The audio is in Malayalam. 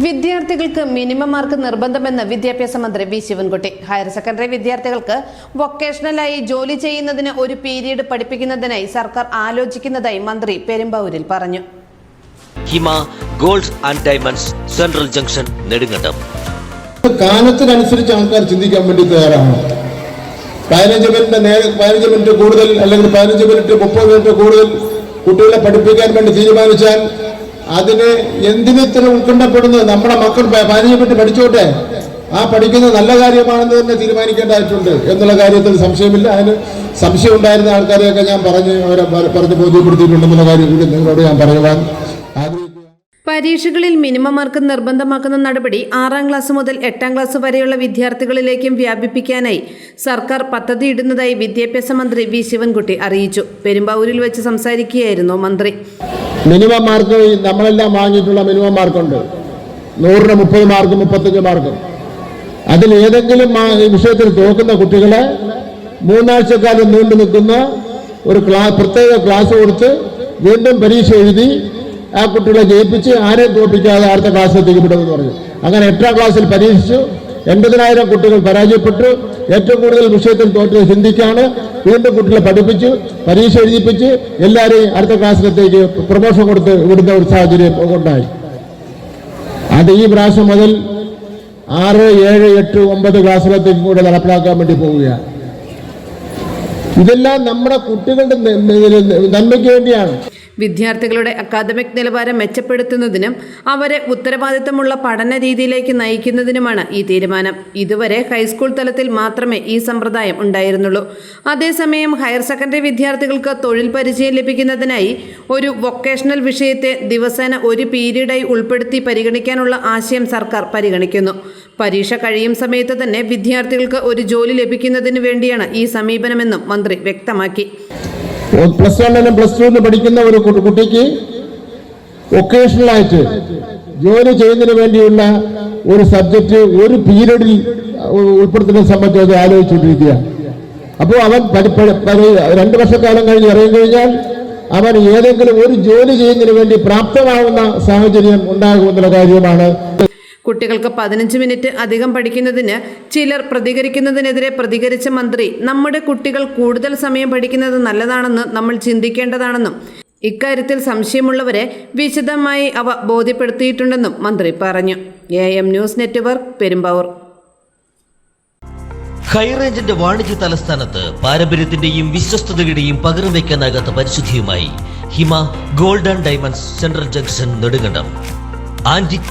വിദ്യാർത്ഥികൾക്ക് മിനിമം മാർക്ക് നിർബന്ധമെന്ന് വിദ്യാഭ്യാസ മന്ത്രി വി ശിവൻകുട്ടി. ഹയർ സെക്കൻഡറി വിദ്യാർത്ഥികൾക്ക് വൊക്കേഷണലായി ജോലി ചെയ്യുന്നതിന് ഒരു പീരീഡ് പഠിപ്പിക്കുന്നതിനായി സർക്കാർ ആലോചിക്കുന്നതായി മന്ത്രി പെരുമ്പാവൂരിൽ പറഞ്ഞു. Hima gold and diamonds central junction Nedumkandam. കാലത്തിനനുസരിച്ച് ആൾക്കാർ ചിന്തിക്കാൻ വേണ്ടി തയ്യാറാണ്. പതിനഞ്ച് മിനിറ്റ് നേരെ പതിനഞ്ച് മിനിറ്റ് കൂടുതൽ അല്ലെങ്കിൽ പതിനഞ്ച് മിനിറ്റ് മുപ്പത് മിനിറ്റ് കൂടുതൽ കുട്ടികളെ പഠിപ്പിക്കാൻ വേണ്ടി തീരുമാനിച്ചാൽ അതിന് എന്തിനെത്ര ഉത്കണ്ഠപ്പെടുന്നത്? നമ്മുടെ മക്കൾ പരിചയപ്പെട്ട് പഠിച്ചോട്ടെ. ആ പഠിക്കുന്നത് നല്ല കാര്യമാണെന്ന് തന്നെ തീരുമാനിക്കേണ്ടതായിട്ടുണ്ട് എന്നുള്ള കാര്യത്തിൽ സംശയമില്ല. അതിന് സംശയം ഉണ്ടായിരുന്ന ആൾക്കാരെയൊക്കെ ഞാൻ പറഞ്ഞ് അവരെ പറഞ്ഞ് ബോധ്യപ്പെടുത്തിയിട്ടുണ്ടെന്നുള്ള കാര്യം കൂടി നിങ്ങളോട് ഞാൻ പറയുവാൻ പരീക്ഷകളിൽ മിനിമം മാർക്ക് നിർബന്ധമാക്കുന്ന നടപടി ആറാം ക്ലാസ് മുതൽ എട്ടാം ക്ലാസ് വരെയുള്ള വിദ്യാർത്ഥികളിലേക്കും വ്യാപിപ്പിക്കാനായി സർക്കാർ പദ്ധതിയിടുന്നതായി വിദ്യാഭ്യാസ മന്ത്രി വി. ശിവൻകുട്ടി അറിയിച്ചു. പെരുമ്പാവൂരിൽ വെച്ച് സംസാരിക്കുകയായിരുന്നു മന്ത്രി. മിനിമം മാർക്ക് നമ്മളെല്ലാം വാങ്ങിയിട്ടുള്ള മിനിമം മാർക്കുണ്ട് നൂറിന് മുപ്പത് മാർക്ക് മുപ്പത്തഞ്ച് മാർക്ക് അതിൽ ഏതെങ്കിലും വിഷയത്തിൽ തോക്കുന്ന കുട്ടികളെ മൂന്നാഴ്ചക്കാലം നീണ്ടു നിൽക്കുന്ന ഒരു ക്ലാ പ്രത്യേക ക്ലാസ് കൊടുത്ത് വീണ്ടും പരീക്ഷ എഴുതി ആ കുട്ടികളെ ജയിപ്പിച്ച് ആരെയും തോൽപ്പിക്കാതെ അടുത്ത ക്ലാസ്സിൽ എത്തിക്കപ്പെടുമെന്ന് പറഞ്ഞു. അങ്ങനെ എട്ടാം ക്ലാസ്സിൽ പരീക്ഷിച്ചു. എൺപതിനായിരം കുട്ടികൾ പരാജയപ്പെട്ടു. ഏറ്റവും കൂടുതൽ വിഷയത്തിൽ തോറ്റത് ഹിന്ദിക്കാണ്. വീണ്ടും കുട്ടികളെ പഠിപ്പിച്ചു പരീക്ഷ എഴുതിപ്പിച്ച് എല്ലാവരെയും അടുത്ത ക്ലാസ്സിലത്തേക്ക് പ്രൊമോഷൻ കൊടുത്ത് വിടുന്ന ഒരു സാഹചര്യം ഉണ്ടായി. അത് ഈ പ്രാവശ്യം മുതൽ ആറ് ഏഴ് എട്ട് ഒമ്പത് ക്ലാസ്സിലത്തേക്കും കൂടെ നടപ്പിലാക്കാൻ വേണ്ടി പോവുകയാണ്. ഇതെല്ലാം നമ്മുടെ കുട്ടികളുടെ നന്മയ്ക്ക് വേണ്ടിയാണ്. വിദ്യാർത്ഥികളുടെ അക്കാദമിക് നിലവാരം മെച്ചപ്പെടുത്തുന്നതിനും അവരെ ഉത്തരവാദിത്തമുള്ള പഠന രീതിയിലേക്ക് നയിക്കുന്നതിനുമാണ് ഈ തീരുമാനം. ഇതുവരെ ഹൈസ്കൂൾ തലത്തിൽ മാത്രമേ ഈ സമ്പ്രദായം ഉണ്ടായിരുന്നുള്ളൂ. അതേസമയം ഹയർ സെക്കൻഡറി വിദ്യാർത്ഥികൾക്ക് തൊഴിൽ പരിചയം ലഭിക്കുന്നതിനായി ഒരു വൊക്കേഷണൽ വിഷയത്തെ ദിവസേന ഒരു പീരീഡായി ഉൾപ്പെടുത്തി പരിഗണിക്കാനുള്ള ആശയം സർക്കാർ പരിഗണിക്കുന്നു. പരീക്ഷ കഴിയും സമയത്ത് തന്നെ വിദ്യാർത്ഥികൾക്ക് ഒരു ജോലി ലഭിക്കുന്നതിന് വേണ്ടിയാണ് ഈ സമീപനമെന്നും മന്ത്രി വ്യക്തമാക്കി. പ്ലസ് വണ്ണിനും പ്ലസ് ടു പഠിക്കുന്ന ഒരു കുട്ടിക്ക് ഒക്കേഷണലായിട്ട് ജോലി ചെയ്യുന്നതിന് വേണ്ടിയുള്ള ഒരു സബ്ജക്റ്റ് ഒരു പീരീഡിൽ ഉൾപ്പെടുത്തുന്നതിനെ സംബന്ധിച്ച് അത് ആലോചിച്ചുകൊണ്ടിരിക്കുകയാണ്. അപ്പോൾ അവൻ രണ്ട് വർഷക്കാലം കഴിഞ്ഞ് ഇറങ്ങി കഴിഞ്ഞാൽ അവൻ ഏതെങ്കിലും ഒരു ജോലി ചെയ്യുന്നതിന് വേണ്ടി പ്രാപ്തമാവുന്ന സാഹചര്യം ഉണ്ടാകുമെന്നുള്ള കാര്യമാണ് കുട്ടികൾക്ക് പതിനഞ്ച് മിനിറ്റ് അധികം പഠിക്കുന്നതിന് ചിലർ പ്രതികരിക്കുന്നതിനെതിരെ പ്രതികരിച്ച മന്ത്രി നമ്മുടെ കുട്ടികൾ കൂടുതൽ സമയം പഠിക്കുന്നത് നല്ലതാണെന്ന് നമ്മൾ ചിന്തിക്കേണ്ടതാണെന്നും ഇക്കാര്യത്തിൽ സംശയമുള്ളവരെ വിശദമായി അവ ബോധ്യപ്പെടുത്തിയിട്ടുണ്ടെന്നും മന്ത്രി പറഞ്ഞു. A M news network Perumbavoor. ഹൈറേഞ്ചിന്റെ വാണിജ്യ തലസ്ഥാനത്ത് പാരമ്പര്യത്തിന്റെയും വിശ്വസ്തതയുടെയും പകരം വയ്ക്കാനാകാത്ത പരിശുദ്ധിയുമായി Hima gold and diamonds central junction Nedumkandam. Antique